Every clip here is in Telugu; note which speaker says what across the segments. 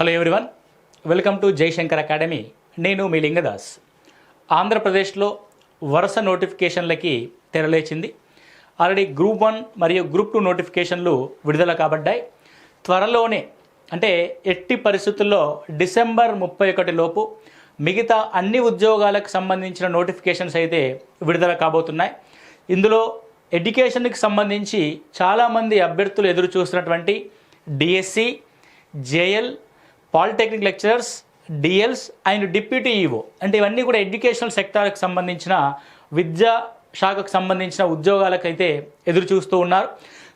Speaker 1: Hello everyone welcome to Jayashankar academy నేను మీ లింగదాస్. ఆంధ్రప్రదేశ్లో వరుస నోటిఫికేషన్లకి తెరలేచింది. ఆల్రెడీ గ్రూప్ వన్ మరియు గ్రూప్ టూ నోటిఫికేషన్లు విడుదల కాబడ్డాయి. త్వరలోనే అంటే ఎట్టి పరిస్థితుల్లో డిసెంబర్ ముప్పై ఒకటి లోపు మిగతా అన్ని ఉద్యోగాలకు సంబంధించిన నోటిఫికేషన్స్ అయితే విడుదల కాబోతున్నాయి. ఇందులో ఎడ్యుకేషన్కి సంబంధించి చాలామంది అభ్యర్థులు ఎదురు చూస్తున్నటువంటి DSC JL polytechnic lecturers DLs and deputy EO అంటే ఇవన్నీ కూడా ఎడ్యుకేషనల్ సెక్టార్కి సంబంధించిన విద్యా శాఖకు సంబంధించిన ఉద్యోగాలకైతే ఎదురు చూస్తూ ఉన్నారు.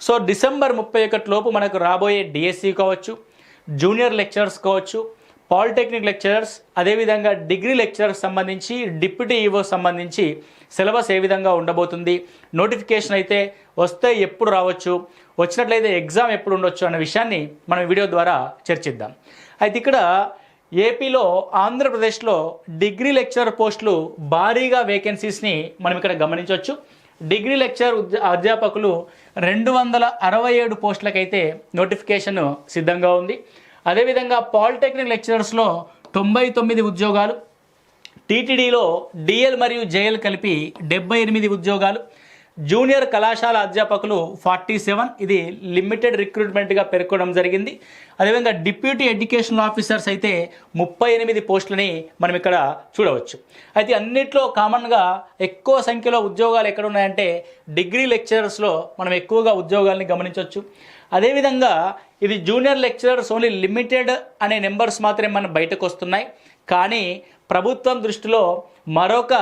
Speaker 1: సో డిసెంబర్ ముప్పై ఒకటి లోపు మనకు రాబోయే డిఎస్సి కావచ్చు జూనియర్ లెక్చరర్స్ కావచ్చు పాలిటెక్నిక్ లెక్చరర్స్ అదేవిధంగా డిగ్రీ లెక్చరర్స్ సంబంధించి డిప్యూటీ ఈవో సంబంధించి సిలబస్ ఏ విధంగా ఉండబోతుంది నోటిఫికేషన్ అయితే వస్తే ఎప్పుడు రావచ్చు వచ్చినట్లయితే ఎగ్జామ్ ఎప్పుడు ఉండొచ్చు అన్న విషయాన్ని మనం వీడియో ద్వారా చర్చిద్దాం. అయితే ఇక్కడ ఏపీలో ఆంధ్రప్రదేశ్లో డిగ్రీ లెక్చరర్ పోస్టులు భారీగా వేకెన్సీస్ని మనం ఇక్కడ గమనించవచ్చు. డిగ్రీ లెక్చర్ అధ్యాపకులు రెండు వందల అరవై ఏడు పోస్టులకైతే నోటిఫికేషన్ సిద్ధంగా ఉంది. అదేవిధంగా పాలిటెక్నిక్ లెక్చరర్స్లో తొంభై తొమ్మిది ఉద్యోగాలు టీటీడీలో డిఎల్ మరియు జేఎల్ కలిపి డెబ్బై ఎనిమిది ఉద్యోగాలు జూనియర్ కళాశాల అధ్యాపకులు ఫార్టీ సెవెన్ ఇది లిమిటెడ్ రిక్రూట్మెంట్గా పేర్కొనడం జరిగింది. అదేవిధంగా డిప్యూటీ ఎడ్యుకేషన్ ఆఫీసర్స్ అయితే ముప్పై ఎనిమిది పోస్టులని మనం ఇక్కడ చూడవచ్చు. అయితే అన్నిట్లో కామన్గా ఎక్కువ సంఖ్యలో ఉద్యోగాలు ఎక్కడ ఉన్నాయంటే డిగ్రీ లెక్చరర్స్లో మనం ఎక్కువగా ఉద్యోగాల్ని గమనించవచ్చు. అదేవిధంగా ఇది జూనియర్ లెక్చరర్స్ ఓన్లీ లిమిటెడ్ అనే నెంబర్స్ మాత్రమే మన బయటకు వస్తున్నాయి. కానీ ప్రభుత్వం దృష్టిలో మరొక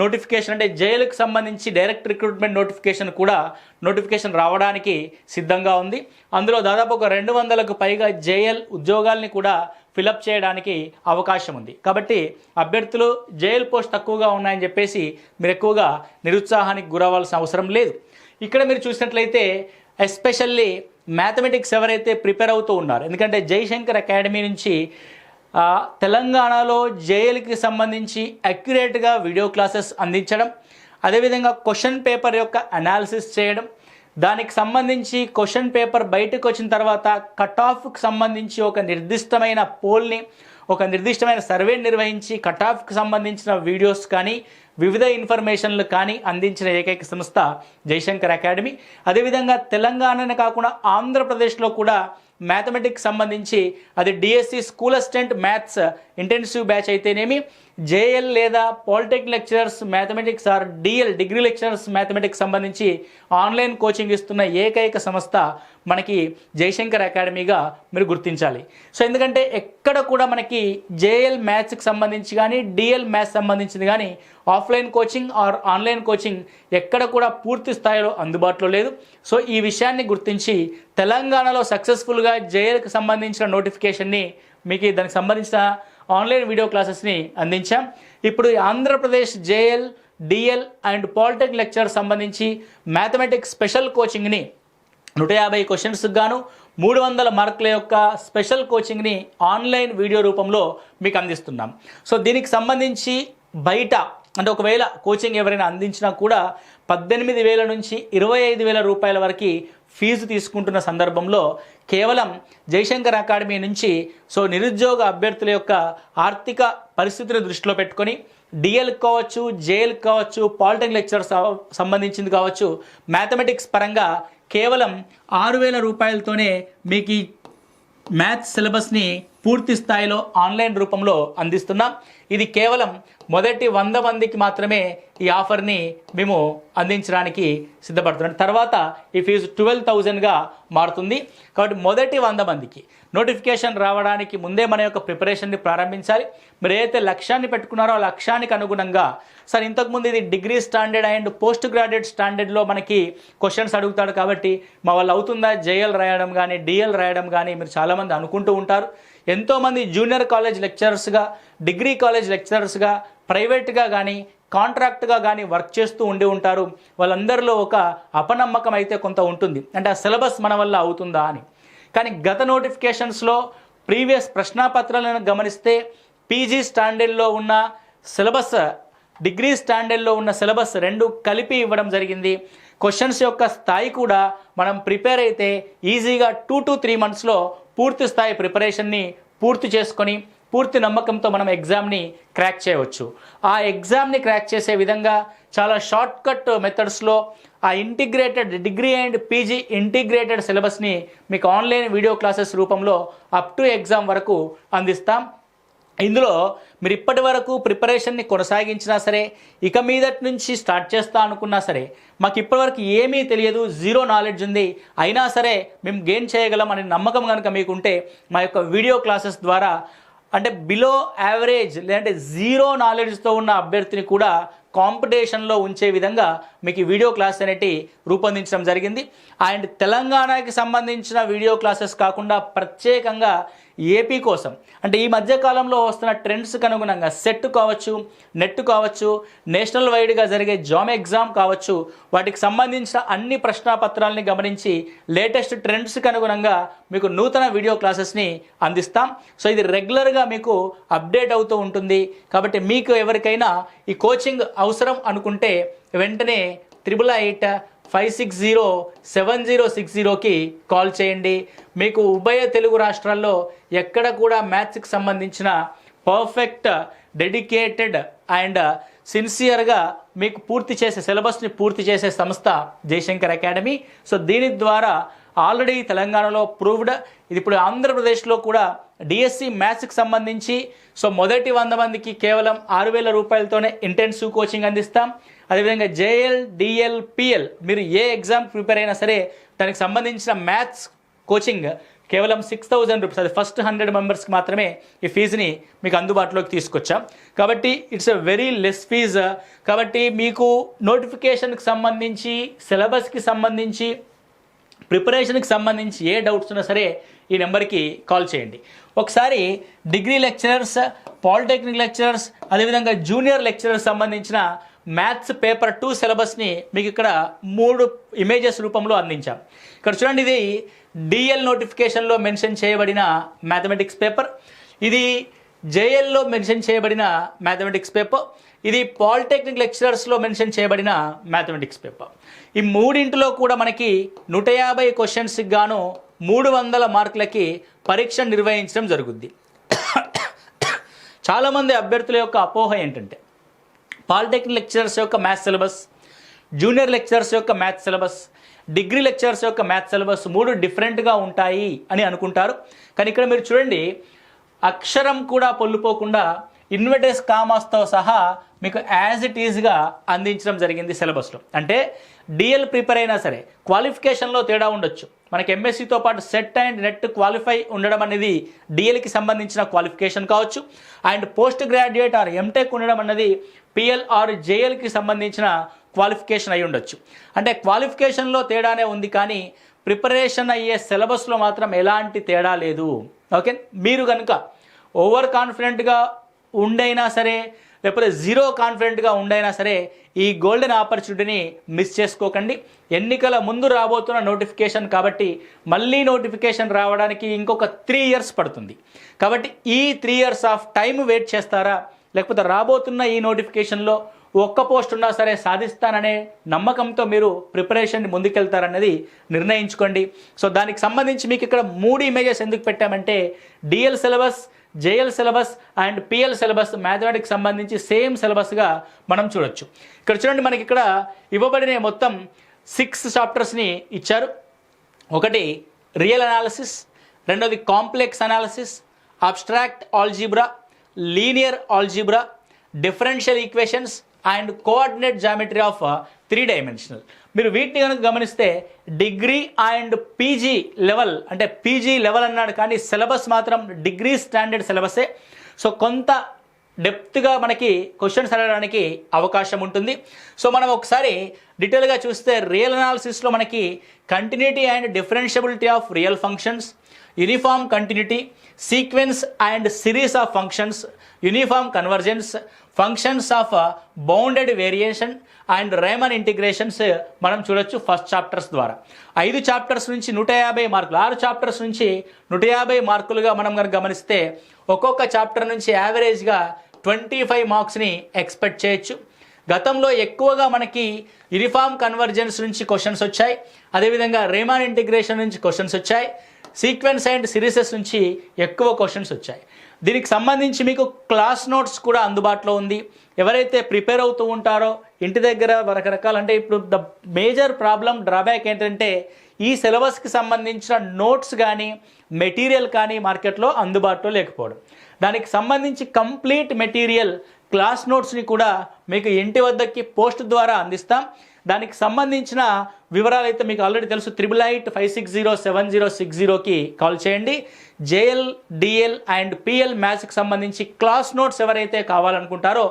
Speaker 1: నోటిఫికేషన్ అంటే జైలుకు సంబంధించి డైరెక్ట్ రిక్రూట్మెంట్ నోటిఫికేషన్ కూడా నోటిఫికేషన్ రావడానికి సిద్ధంగా ఉంది. అందులో దాదాపు ఒక రెండు వందలకు పైగా జేఎల్ ఉద్యోగాల్ని కూడా ఫిలప్ చేయడానికి అవకాశం ఉంది. కాబట్టి అభ్యర్థులు జైల్ పోస్ట్ తక్కువగా ఉన్నాయని చెప్పేసి మీరు ఎక్కువగా నిరుత్సాహానికి గురవ్వాల్సిన అవసరం లేదు. ఇక్కడ మీరు చూసినట్లయితే ఎస్పెషల్లీ మ్యాథమెటిక్స్ ఎవరైతే ప్రిపేర్ అవుతూ ఉన్నారు ఎందుకంటే జయశంకర్ అకాడమీ నుంచి తెలంగాణలో జేఎల్కి సంబంధించి అక్యురేట్గా వీడియో క్లాసెస్ అందించడం అదేవిధంగా క్వశ్చన్ పేపర్ యొక్క అనాలిసిస్ చేయడం దానికి సంబంధించి క్వశ్చన్ పేపర్ బయటకు వచ్చిన తర్వాత కట్ ఆఫ్కి సంబంధించి ఒక నిర్దిష్టమైన పోల్ని ఒక నిర్దిష్టమైన సర్వే నిర్వహించి కట్ ఆఫ్కి సంబంధించిన వీడియోస్ కానీ వివిధ ఇన్ఫర్మేషన్లు కానీ అందించిన ఏకైక సంస్థ జయశంకర్ అకాడమీ. అదేవిధంగా తెలంగాణనే కాకుండా ఆంధ్రప్రదేశ్లో కూడా మ్యాథమెటిక్స్ సంబంధించి అది DSC school assistant maths intensive batch అయితేనేమి జేఎల్ లేదా polytech lecturers mathematics or DL degree lecturers mathematics సంబంధించి ఆన్లైన్ కోచింగ్ ఇస్తున్న ఏకైక సంస్థ మనకి జయశంకర్ అకాడమీగా మీరు గుర్తించాలి. సో ఎందుకంటే ఎక్కడ కూడా మనకి జేఎల్ మ్యాథ్స్కి సంబంధించి కానీ డిఎల్ మ్యాథ్స్ సంబంధించింది కానీ offline coaching or online coaching ఎక్కడ కూడా పూర్తి స్థాయిలో అందుబాటులో లేదు. సో ఈ విషయాన్ని గుర్తించి తెలంగాణలో సక్సెస్ఫుల్గా జేఎల్కి సంబంధించిన నోటిఫికేషన్ని మీకు దానికి సంబంధించిన ఆన్లైన్ వీడియో క్లాసెస్ని అందించాం. ఇప్పుడు Andhra Pradesh JL DL and polytech lecture సంబంధించి మ్యాథమెటిక్స్ స్పెషల్ కోచింగ్ని నూట యాభై క్వశ్చన్స్కి గాను మూడు వందల మార్కుల యొక్క స్పెషల్ కోచింగ్ని ఆన్లైన్ వీడియో రూపంలో మీకు అందిస్తున్నాం. సో దీనికి సంబంధించి బయట అంటే ఒకవేళ కోచింగ్ ఎవరైనా అందించినా కూడా పద్దెనిమిది వేల నుంచి ఇరవై ఐదు వేల రూపాయల వరకు ఫీజు తీసుకుంటున్న సందర్భంలో కేవలం జయశంకర్ అకాడమీ నుంచి సో నిరుద్యోగ అభ్యర్థుల యొక్క ఆర్థిక పరిస్థితిని దృష్టిలో పెట్టుకొని డిఎల్ కావచ్చు జేఎల్ కావచ్చు పాలిటెక్నిక్ లెక్చర్స్ సంబంధించింది కావచ్చు మ్యాథమెటిక్స్ పరంగా కేవలం ఆరు వేల రూపాయలతోనే మీకు ఈ మ్యాథ్స్ సిలబస్ని పూర్తి స్థాయిలో ఆన్లైన్ రూపంలో అందిస్తున్నాం. ఇది కేవలం మొదటి వంద మందికి మాత్రమే ఈ ఆఫర్ని మేము అందించడానికి సిద్ధపడుతున్నాం. తర్వాత ఈ ఫీజు ట్వెల్వ్ థౌజండ్గా మారుతుంది. కాబట్టి మొదటి వంద మందికి నోటిఫికేషన్ రావడానికి ముందే మన యొక్క ప్రిపరేషన్ని ప్రారంభించాలి. మీరు ఏదైతే లక్ష్యాన్ని పెట్టుకున్నారో ఆ లక్ష్యానికి అనుగుణంగా సార్ ఇంతకుముందు ఇది degree standard and post graduate స్టాండర్డ్లో మనకి క్వశ్చన్స్ అడుగుతాడు కాబట్టి మా వాళ్ళు అవుతుందా? జేఎల్ రాయడం కానీ డిఎల్ రాయడం కానీ మీరు చాలామంది అనుకుంటూ ఉంటారు. ఎంతోమంది జూనియర్ కాలేజ్ లెక్చరర్స్గా డిగ్రీ కాలేజ్ లెక్చరర్స్గా ప్రైవేట్గా కానీ కాంట్రాక్ట్గా కానీ వర్క్ చేస్తూ ఉండి ఉంటారు. వాళ్ళందరిలో ఒక అపనమ్మకం అయితే కొంత ఉంటుంది. అంటే ఆ సిలబస్ మన వల్ల అవుతుందా అని. కానీ గత నోటిఫికేషన్స్లో ప్రీవియస్ ప్రశ్నాపత్రాలను గమనిస్తే పీజీ స్టాండర్డ్లో ఉన్న సిలబస్ డిగ్రీ స్టాండర్డ్లో ఉన్న సిలబస్ రెండు కలిపి ఇవ్వడం జరిగింది. క్వశ్చన్స్ యొక్క స్థాయి కూడా మనం ప్రిపేర్ అయితే ఈజీగా టూ టు త్రీ మంత్స్లో పూర్తి స్థాయి ప్రిపరేషన్ని పూర్తి చేసుకొని పూర్తి నమ్మకంతో మనం ఎగ్జామ్ని క్రాక్ చేయవచ్చు. ఆ ఎగ్జామ్ని క్రాక్ చేసే విధంగా చాలా షార్ట్ కట్ మెథడ్స్లో ఆ integrated degree and PG integrated సిలబస్ని మీకు ఆన్లైన్ వీడియో క్లాసెస్ రూపంలో అప్ టు ఎగ్జామ్ వరకు అందిస్తాం. ఇందులో మీరు ఇప్పటి వరకు ప్రిపరేషన్ని కొనసాగించినా సరే ఇక మీదటి నుంచి స్టార్ట్ చేస్తా అనుకున్నా సరే మాకు ఇప్పటివరకు ఏమీ తెలియదు జీరో నాలెడ్జ్ ఉంది. అయినా సరే మేము గెయిన్ చేయగలం అనే నమ్మకం కనుక మీకుంటే మా యొక్క వీడియో క్లాసెస్ ద్వారా అంటే బిలో యావరేజ్ లేదంటే జీరో నాలెడ్జ్తో ఉన్న అభ్యర్థిని కూడా కాంపిటీషన్లో ఉంచే విధంగా మీకు ఈ వీడియో క్లాస్ అనేటి రూపొందించడం జరిగింది. అండ్ తెలంగాణకి సంబంధించిన వీడియో క్లాసెస్ కాకుండా ప్రత్యేకంగా ఏపీ కోసం. అంటే ఈ మధ్య కాలంలో వస్తున్న ట్రెండ్స్కి అనుగుణంగా సెట్ కావచ్చు నెట్ కావచ్చు నేషనల్ వైడ్గా జరిగే జామ్ ఎగ్జామ్ కావచ్చు వాటికి సంబంధించిన అన్ని ప్రశ్నాపత్రాలని గమనించి లేటెస్ట్ ట్రెండ్స్కి అనుగుణంగా మీకు నూతన వీడియో క్లాసెస్ని అందిస్తాం. సో ఇది రెగ్యులర్గా మీకు అప్డేట్ అవుతూ ఉంటుంది. కాబట్టి మీకు ఎవరికైనా ఈ కోచింగ్ అవసరం అనుకుంటే వెంటనే triple eight five six zero seven zero six జీరోకి కాల్ చేయండి. మీకు ఉభయ తెలుగు రాష్ట్రాల్లో ఎక్కడ కూడా మ్యాథ్స్కి సంబంధించిన పర్ఫెక్ట్ డెడికేటెడ్ అండ్ సిన్సియర్గా మీకు పూర్తి చేసే సిలబస్ని పూర్తి చేసే సంస్థ జయశంకర్ అకాడమీ. సో దీని ద్వారా ఆల్రెడీ తెలంగాణలో ప్రూవ్డ్ ఇది ఇప్పుడు ఆంధ్రప్రదేశ్లో కూడా డిఎస్సి మ్యాథ్స్కి సంబంధించి సో మొదటి వంద మందికి కేవలం ఆరు వేల రూపాయలతోనే ఇంటెన్సివ్ కోచింగ్ అందిస్తాం. అదేవిధంగా జేఎల్ డిఎల్ పిఎల్ మీరు ఏ ఎగ్జామ్ ప్రిపేర్ అయినా సరే దానికి సంబంధించిన మ్యాథ్స్ కోచింగ్ కేవలం సిక్స్ థౌజండ్ రూపీస్ అది ఫస్ట్ హండ్రెడ్ మెంబర్స్కి మాత్రమే ఈ ఫీజుని మీకు అందుబాటులోకి తీసుకొచ్చాం. కాబట్టి it's a very less fees కాబట్టి మీకు నోటిఫికేషన్కి సంబంధించి సిలబస్కి సంబంధించి ప్రిపరేషన్కి సంబంధించి ఏ డౌట్స్ ఉన్నా సరే ఈ నెంబర్కి కాల్ చేయండి. ఒకసారి డిగ్రీ లెక్చరర్స్ పాలిటెక్నిక్ లెక్చరర్స్ అదేవిధంగా జూనియర్ లెక్చరర్స్ సంబంధించిన మ్యాథ్స్ పేపర్ టూ సిలబస్ని మీకు ఇక్కడ మూడు ఇమేజెస్ రూపంలో అందించాం. ఇక్కడ చూడండి ఇది డిఎల్ నోటిఫికేషన్లో మెన్షన్ చేయబడిన మ్యాథమెటిక్స్ పేపర్ ఇది జేఎల్లో మెన్షన్ చేయబడిన మ్యాథమెటిక్స్ పేపర్ ఇది పాలిటెక్నిక్ లెక్చరర్స్లో మెన్షన్ చేయబడిన మ్యాథమెటిక్స్ పేపర్ ఈ మూడింటిలో కూడా మనకి నూట యాభై క్వశ్చన్స్కి గాను మూడు వందల మార్కులకి పరీక్ష నిర్వహించడం జరుగుద్ది. చాలామంది అభ్యర్థుల యొక్క అపోహ ఏంటంటే పాలిటెక్నిక్ లెక్చరర్స్ యొక్క మ్యాథ్స్ సిలబస్ జూనియర్ లెక్చరర్స్ యొక్క మ్యాథ్స్ సిలబస్ డిగ్రీ లెక్చరర్స్ యొక్క మ్యాథ్స్ సిలబస్ మూడు డిఫరెంట్గా ఉంటాయి అని అనుకుంటారు. కానీ ఇక్కడ మీరు చూడండి అక్షరం కూడా పొల్లుపోకుండా ఇన్వర్టెస్ కామాస్తో సహా మీకు యాజ్ ఇట్ ఈజ్గా అందించడం జరిగింది సిలబస్లో అంటే డిఎల్ ప్రిపేర్ అయినా సరే క్వాలిఫికేషన్లో తేడా ఉండొచ్చు. మనకి ఎంఎస్సితో పాటు సెట్ అండ్ నెట్ క్వాలిఫై ఉండడం అనేది డిఎల్కి సంబంధించిన క్వాలిఫికేషన్ కావచ్చు. And post graduate or MTech ఉండడం అన్నది పిఎల్ఆర్ జేఎల్కి సంబంధించిన క్వాలిఫికేషన్ అయి ఉండొచ్చు. అంటే క్వాలిఫికేషన్లో తేడానే ఉంది కానీ ప్రిపరేషన్ అయ్యే సిలబస్లో మాత్రం ఎలాంటి తేడా లేదు. ఓకే? మీరు కనుక ఓవర్ కాన్ఫిడెంట్గా ఉండైనా సరే లేకపోతే జీరో కాన్ఫిడెంట్గా ఉండైనా సరే ఈ గోల్డెన్ ఆపర్చునిటీని మిస్ చేసుకోకండి. ఎన్నికల ముందు రాబోతున్న నోటిఫికేషన్ కాబట్టి మళ్ళీ నోటిఫికేషన్ రావడానికి ఇంకొక త్రీ ఇయర్స్ పడుతుంది. కాబట్టి ఈ three years of time wait చేస్తారా? లేకపోతే రాబోతున్న ఈ నోటిఫికేషన్లో ఒక్క పోస్ట్ ఉన్నా సరే సాధిస్తాననే నమ్మకంతో మీరు ప్రిపరేషన్ ముందుకెళ్తారన్నది నిర్ణయించుకోండి. సో దానికి సంబంధించి మీకు ఇక్కడ మూడు ఇమేజెస్ ఎందుకు పెట్టామంటే DL syllabus JL syllabus and PL syllabus mathematics సంబంధించి సేమ్ సిలబస్గా మనం చూడొచ్చు. ఇక్కడ చూడండి మనకి ఇక్కడ ఇవ్వబడిన మొత్తం సిక్స్ చాప్టర్స్ని ఇచ్చారు. ఒకటి రియల్ అనాలిసిస్ రెండోది complex analysis abstract algebra linear algebra differential equations and coordinate geometry of three dimensional మీరు వీటిని కనుక గమనిస్తే డిగ్రీ అండ్ పీజీ లెవెల్ అంటే పీజీ లెవెల్ అన్నాడు కానీ సిలబస్ మాత్రం డిగ్రీ స్టాండర్డ్ సిలబసే. సో కొంత డెప్త్గా మనకి క్వశ్చన్స్ అడగడానికి అవకాశం ఉంటుంది. సో మనం ఒకసారి డీటెయిల్గా చూస్తే రియల్ అనాలిసిస్లో మనకి continuity and differentiability of real functions uniform continuity sequence and series of functions uniform convergence functions of bounded variation and Riemann integrations మనం చూడొచ్చు ఫస్ట్ చాప్టర్స్ ద్వారా. ఐదు చాప్టర్స్ నుంచి నూట యాభై మార్కులు ఆరు చాప్టర్స్ నుంచి నూట యాభై మార్కులుగా మనం కనుక గమనిస్తే ఒక్కొక్క చాప్టర్ నుంచి యావరేజ్గా ట్వంటీ ఫైవ్ మార్క్స్ని ఎక్స్పెక్ట్ చేయొచ్చు. గతంలో ఎక్కువగా మనకి యూనిఫామ్ కన్వర్జెన్స్ నుంచి క్వశ్చన్స్ వచ్చాయి. అదేవిధంగా రేమాన్ ఇంటిగ్రేషన్ నుంచి క్వశ్చన్స్ వచ్చాయి. సీక్వెన్స్ అండ్ సిరీసెస్ నుంచి ఎక్కువ క్వశ్చన్స్ వచ్చాయి. దీనికి సంబంధించి మీకు క్లాస్ నోట్స్ కూడా అందుబాటులో ఉంది. ఎవరైతే ప్రిపేర్ అవుతూ ఉంటారో ఇంటి దగ్గర రకరకాల అంటే ఇప్పుడు ద మేజర్ ప్రాబ్లం డ్రాబ్యాక్ ఏంటంటే ఈ సిలబస్కి సంబంధించిన నోట్స్ కానీ మెటీరియల్ కానీ మార్కెట్లో అందుబాటులో లేకపోవడం. దానికి సంబంధించి కంప్లీట్ మెటీరియల్ క్లాస్ నోట్స్ని కూడా మీకు ఇంటి వద్దకి పోస్ట్ ద్వారా అందిస్తాం. దానికి సంబంధించిన వివరాలు అయితే మీకు ఆల్రెడీ తెలుసు. Triple eight five six zero seven zero six జీరోకి కాల్ చేయండి. జేఎల్ డిఎల్ అండ్ పిఎల్ మ్యాథ్స్కి సంబంధించి క్లాస్ నోట్స్ ఎవరైతే కావాలనుకుంటారో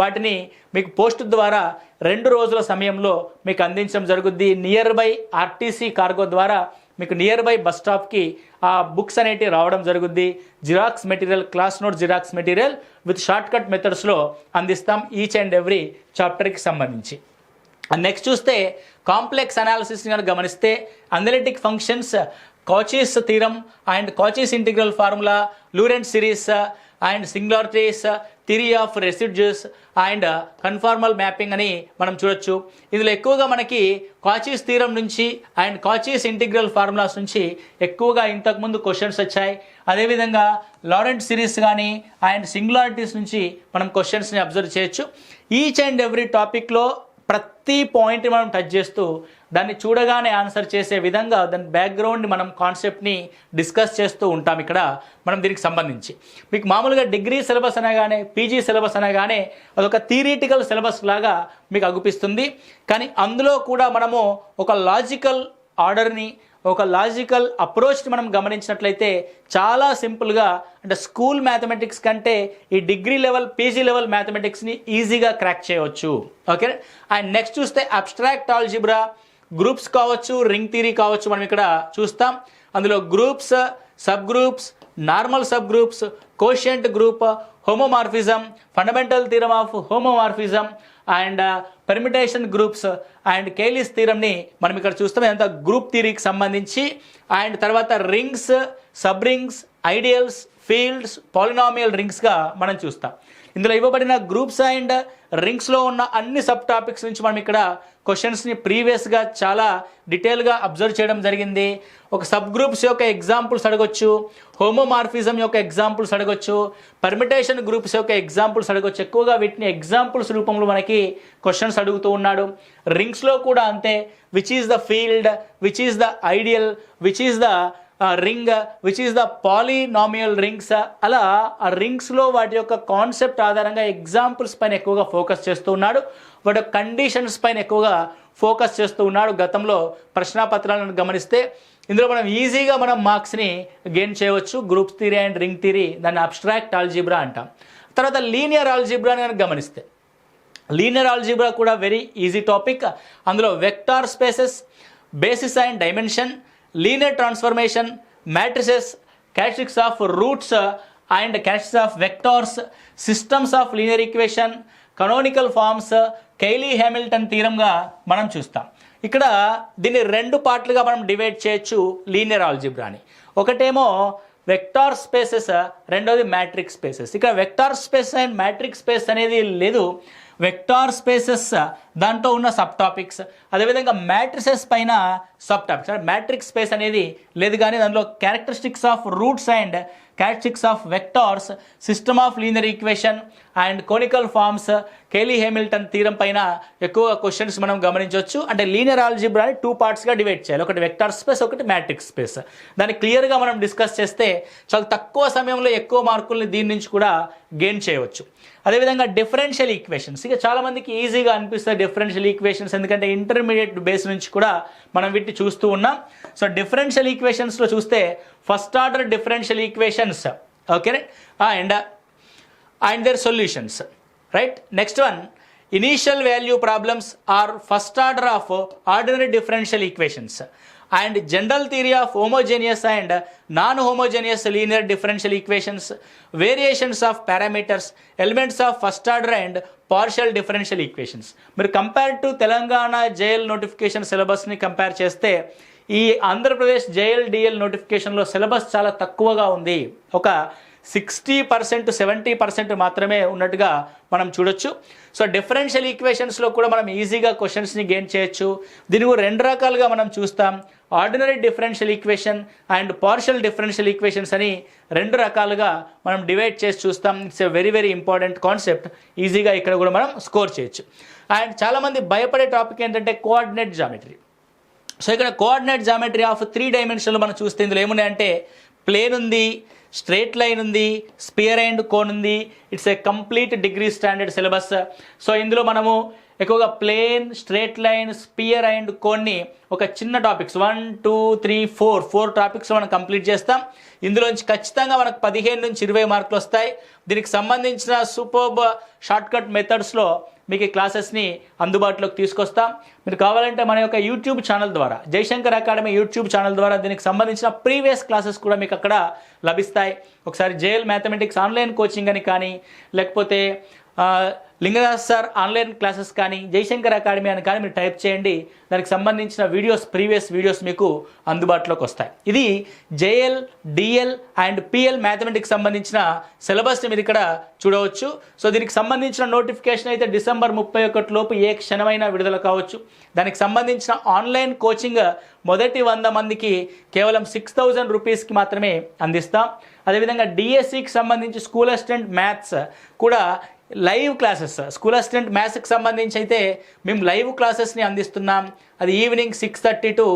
Speaker 1: వాటిని మీకు పోస్ట్ ద్వారా రెండు రోజుల సమయంలో మీకు అందించడం జరుగుద్ది. నియర్ బై ఆర్టీసీ కార్గో ద్వారా మీకు నియర్ బై బస్ స్టాప్కి ఆ బుక్స్ అనేటివి రావడం జరుగుద్ది. Xerox material class note xerox material with short cut మెథడ్స్లో అందిస్తాం ఈచ్ అండ్ ఎవ్రీ చాప్టర్కి సంబంధించి. నెక్స్ట్ చూస్తే కాంప్లెక్స్ అనాలిసిస్ కనుక గమనిస్తే analytic functions Cauchy's theorem and Cauchy's integral formula Laurent series and singularities theory of residues and conformal mapping అని మనం చూడొచ్చు. ఇందులో ఎక్కువగా మనకి కాచీస్ తీరం నుంచి అండ్ కాచీస్ ఇంటిగ్రల్ ఫార్ములాస్ నుంచి ఎక్కువగా ఇంతకుముందు క్వశ్చన్స్ వచ్చాయి. అదేవిధంగా లారెంట్ సిరీస్ కానీ అండ్ సింగులారిటీస్ నుంచి మనం క్వశ్చన్స్ని అబ్జర్వ్ చేయొచ్చు. ఈచ్ అండ్ ఎవ్రీ టాపిక్లో ప్రతి పాయింట్ మనం టచ్ చేస్తూ దాన్ని చూడగానే ఆన్సర్ చేసే విధంగా దాని బ్యాక్గ్రౌండ్ మనం కాన్సెప్ట్ని డిస్కస్ చేస్తూ ఉంటాం ఇక్కడ మనం దీనికి సంబంధించి. మీకు మామూలుగా డిగ్రీ సిలబస్ అనగానే పీజీ సిలబస్ అనగానే అదొక థియరిటికల్ సిలబస్ లాగా మీకు అగుపిస్తుంది. కానీ అందులో కూడా మనము ఒక లాజికల్ ఆర్డర్ని ఒక లాజికల్ అప్రోచ్ని మనం గమనించినట్లయితే చాలా సింపుల్గా అంటే స్కూల్ మ్యాథమెటిక్స్ కంటే ఈ డిగ్రీ లెవెల్ పీజీ లెవెల్ మ్యాథమెటిక్స్ని ఈజీగా క్రాక్ చేయవచ్చు. ఓకే అండ్ నెక్స్ట్ చూస్తే అబ్స్ట్రాక్ట్ ఆల్జిబ్రా గ్రూప్స్ కావచ్చు రింగ్ థియరీ కావచ్చు మనం ఇక్కడ చూస్తాం. అందులో groups sub groups normal sub groups quotient group homomorphism fundamental theorem of homomorphism and uh, permutation groups and Cayley's థీరంని మనం ఇక్కడ చూస్తాం. ఎంత గ్రూప్ థియరీకి సంబంధించి. అండ్ తర్వాత rings sub rings ideals fields polynomial రింగ్స్గా మనం చూస్తాం. ఇందులో ఇవ్వబడిన గ్రూప్స్ అండ్ రింగ్స్లో ఉన్న అన్ని సబ్ టాపిక్స్ నుంచి మనం ఇక్కడ క్వశ్చన్స్ని ప్రీవియస్గా చాలా డీటెయిల్గా అబ్జర్వ్ చేయడం జరిగింది. ఒక సబ్ గ్రూప్స్ యొక్క ఎగ్జాంపుల్స్ అడగొచ్చు హోమోమార్ఫిజం యొక్క ఎగ్జాంపుల్స్ అడగొచ్చు పర్మిటేషన్ గ్రూప్స్ యొక్క ఎగ్జాంపుల్స్ అడగొచ్చు. ఎక్కువగా వీటిని ఎగ్జాంపుల్స్ రూపంలో మనకి క్వశ్చన్స్ అడుగుతూ ఉన్నాడు. రింగ్స్లో కూడా అంతే which is the field which is the ideal which is the ring which is the polynomial rings అలా ఆ రింగ్స్లో వాటి యొక్క కాన్సెప్ట్ ఆధారంగా ఎగ్జాంపుల్స్ పైన ఎక్కువగా ఫోకస్ చేస్తూ ఉన్నాడు. వాటి కండిషన్స్ పైన ఎక్కువగా ఫోకస్ చేస్తూ ఉన్నాడు గతంలో. ప్రశ్నాపత్రాలను గమనిస్తే ఇందులో మనం ఈజీగా మనం మార్క్స్ని గెయిన్ చేయవచ్చు. Group theory and ring theory దాన్ని అబ్స్ట్రాక్ట్ ఆల్జీబ్రా అంటాం. తర్వాత లీనియర్ ఆల్జీబ్రా అని కనుక గమనిస్తే. లీనియర్ ఆల్జీబ్రా కూడా వెరీ ఈజీ టాపిక్ అందులో vector spaces basis and dimension linear transformation matrices characteristics of roots and characteristics of vectors systems of linear equation canonical forms Cayley Hamilton తీరంగా మనం చూస్తాం. ఇక్కడ దీన్ని రెండు పార్ట్లుగా మనం డివైడ్ చేయొచ్చు లీనియర్ ఆల్జిబ్రాని ఒకటేమో వెక్టార్ స్పేసెస్ రెండోది మ్యాట్రిక్ స్పేసెస్ ఇక్కడ vector space and matrix space అనేది లేదు. వెక్టార్ స్పేసెస్ దాంట్లో ఉన్న సబ్ టాపిక్స్ అదేవిధంగా మ్యాట్రిసెస్ పైన సబ్ టాపిక్స్ అంటే మ్యాట్రిక్ స్పేస్ అనేది లేదు కానీ దాంట్లో characteristics of roots and characteristics of vectors system of linear equation and conical forms Cayley Hamilton theorem పైన ఎక్కువ క్వశ్చన్స్ మనం గమనించవచ్చు. అంటే లీనియర్ ఆల్జిబ్రాని టూ పార్ట్స్గా డివైడ్ చేయాలి. ఒకటి వెక్టార్ స్పేస్ ఒకటి మ్యాట్రిక్స్ స్పేస్ దాన్ని క్లియర్గా మనం డిస్కస్ చేస్తే చాలా తక్కువ సమయంలో ఎక్కువ మార్కుల్ని దీని నుంచి కూడా గెయిన్ చేయవచ్చు. అదేవిధంగా డిఫరెన్షియల్ ఈక్వేషన్స్ ఇక చాలామందికి ఈజీగా అనిపిస్తుంది డిఫరెన్షియల్ ఈక్వేషన్స్ ఎందుకంటే ఇంటర్మీడియట్ బేస్ నుంచి కూడా మనం వీటిని చూస్తూ ఉన్నాం. సో డిఫరెన్షియల్ ఈక్వేషన్స్లో చూస్తే first order differential equations. Okay and and their solutions right next one initial value problems or first order of ordinary differential equations and general theory of homogeneous and non homogeneous linear differential equations variations of parameters elements of first order and partial differential equations మీరు compare to Telangana JL notification సిలబస్ని కంపేర్ చేస్తే ఈ ఆంధ్రప్రదేశ్ జేఎల్డిఎల్ నోటిఫికేషన్లో సిలబస్ చాలా తక్కువగా ఉంది. ఒక సిక్స్టీ పర్సెంట్ సెవెంటీ పర్సెంట్ మాత్రమే ఉన్నట్టుగా మనం చూడొచ్చు. సో డిఫరెన్షియల్ ఈక్వేషన్స్లో కూడా మనం ఈజీగా క్వశ్చన్స్ని గెయిన్ చేయొచ్చు. దీని రెండు రకాలుగా మనం చూస్తాం. Ordinary differential equation and partial differential equations అని రెండు రకాలుగా మనం డివైడ్ చేసి చూస్తాం. It's a very very important concept. ఈజీగా ఇక్కడ కూడా మనం స్కోర్ చేయొచ్చు. అండ్ చాలామంది భయపడే టాపిక్ ఏంటంటే కోఆర్డినేట్ జామెట్రీ. సో ఇక్కడ కోఆర్డినేట్ జామెట్రీ ఆఫ్ త్రీ డైమెన్షన్లు మనం చూస్తే ఇందులో ఏమున్నాయంటే ప్లేన్ ఉంది స్ట్రేట్ లైన్ ఉంది స్పియర్ అండ్ కోన్ ఉంది. It's a complete degree standard syllabus so ఇందులో మనము ఎక్కువగా plane straight line sphere and కొన్ని ఒక చిన్న topics one two three four four topics మనం కంప్లీట్ చేస్తాం. ఇందులోంచి ఖచ్చితంగా మనకు పదిహేను నుంచి ఇరవై మార్కులు వస్తాయి. దీనికి సంబంధించిన సూపర్బ్ షార్ట్కట్ మెథడ్స్లో మీకు ఈ క్లాసెస్ని అందుబాటులోకి తీసుకొస్తాం. మీరు కావాలంటే మన యొక్క యూట్యూబ్ ఛానల్ ద్వారా జయశంకర్ అకాడమీ యూట్యూబ్ ఛానల్ ద్వారా దీనికి సంబంధించిన ప్రీవియస్ క్లాసెస్ కూడా మీకు అక్కడ లభిస్తాయి. ఒకసారి జేఎల్ మ్యాథమెటిక్స్ ఆన్లైన్ కోచింగ్ అని కానీ లేకపోతే లింగరాజ్ సార్ ఆన్లైన్ క్లాసెస్ కానీ జయశంకర్ అకాడమీ అని కానీ మీరు టైప్ చేయండి. దానికి సంబంధించిన వీడియోస్ ప్రీవియస్ వీడియోస్ మీకు అందుబాటులోకి వస్తాయి. ఇది JL DL and PL mathematics సంబంధించిన సిలబస్ని మీరు ఇక్కడ చూడవచ్చు. సో దీనికి సంబంధించిన నోటిఫికేషన్ అయితే డిసెంబర్ ముప్పై ఒకటి లోపు ఏ క్షణమైనా విడుదల కావచ్చు. దానికి సంబంధించిన ఆన్లైన్ కోచింగ్ మొదటి వంద మందికి కేవలం సిక్స్ థౌజండ్ రూపీస్కి మాత్రమే అందిస్తాం. అదేవిధంగా డిఎస్సికి సంబంధించి స్కూల్ అసిస్టెంట్ మ్యాథ్స్ కూడా లైవ్ క్లాసెస్. స్కూల్ అసిస్టెంట్ మ్యాథ్స్కి సంబంధించి అయితే మేము లైవ్ క్లాసెస్ని అందిస్తున్నాం. అది evening six thirty to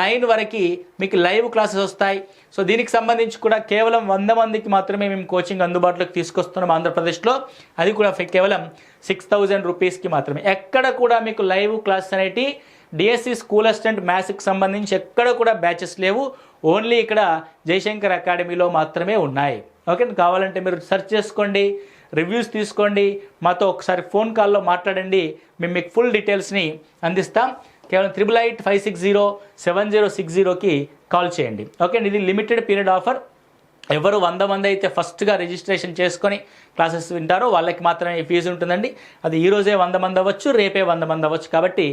Speaker 1: nine వరకు మీకు లైవ్ క్లాసెస్ వస్తాయి. సో దీనికి సంబంధించి కూడా కేవలం వంద మందికి మాత్రమే మేము కోచింగ్ అందుబాటులోకి తీసుకొస్తున్నాం ఆంధ్రప్రదేశ్లో. అది కూడా కేవలం సిక్స్ థౌజండ్ రూపీస్కి మాత్రమే. ఎక్కడ కూడా మీకు లైవ్ క్లాసెస్ అనేటి డిఎస్సి స్కూల్ అసిస్టెంట్ మ్యాథ్స్కి సంబంధించి ఎక్కడ కూడా బ్యాచెస్ లేవు. ఓన్లీ ఇక్కడ జయశంకర్ అకాడమీలో మాత్రమే ఉన్నాయి. ఓకే కావాలంటే మీరు సెర్చ్ చేసుకోండి. రివ్యూస్ తీసుకోండి. మాతో ఒకసారి ఫోన్ కాల్లో మాట్లాడండి. మేము మీకు ఫుల్ డీటెయిల్స్ని అందిస్తాం. కేవలం triple eight five six zero seven zero six జీరోకి కాల్ చేయండి. ఓకే అండి, ఇది లిమిటెడ్ పీరియడ్ ఆఫర్ ఎవరు వంద మంది అయితే ఫస్ట్గా రిజిస్ట్రేషన్ చేసుకొని క్లాసెస్ వింటారో వాళ్ళకి మాత్రమే ఫీజు ఉంటుందండి. అది ఈ రోజే వంద మంది అవ్వచ్చు రేపే వంద మంది అవ్వచ్చు. కాబట్టి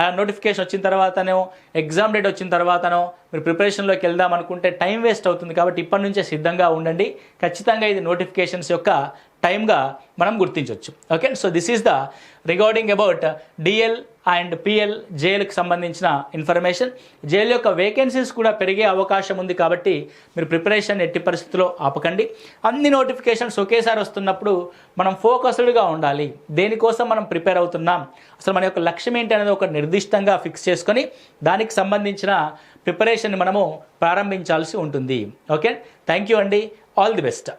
Speaker 1: ఆ నోటిఫికేషన్ వచ్చిన తర్వాతనో ఎగ్జామ్ డేట్ వచ్చిన తర్వాతనో మీరు ప్రిపరేషన్లోకి వెళ్దాం అనుకుంటే టైం వేస్ట్ అవుతుంది. కాబట్టి ఇప్పటి నుంచే సిద్ధంగా ఉండండి. ఖచ్చితంగా ఇది నోటిఫికేషన్స్ యొక్క టైంగా మనం గుర్తించవచ్చు okay? So this is the regarding about DL and PL జేఎల్కి సంబంధించిన ఇన్ఫర్మేషన్ జేఎల్ యొక్క వేకెన్సీస్ కూడా పెరిగే అవకాశం ఉంది కాబట్టి మీరు ప్రిపరేషన్ ఎట్టి పరిస్థితుల్లో ఆపకండి. అన్ని నోటిఫికేషన్స్ ఒకేసారి వస్తున్నప్పుడు మనం ఫోకస్డ్గా ఉండాలి. దేనికోసం మనం ప్రిపేర్ అవుతున్నాం? అసలు మన యొక్క లక్ష్యం ఏంటి అనేది ఒక నిర్దిష్టంగా ఫిక్స్ చేసుకొని దానికి సంబంధించిన ప్రిపరేషన్ మనము ప్రారంభించాల్సి ఉంటుంది. ఓకే? థ్యాంక్ యూ అండి. All the best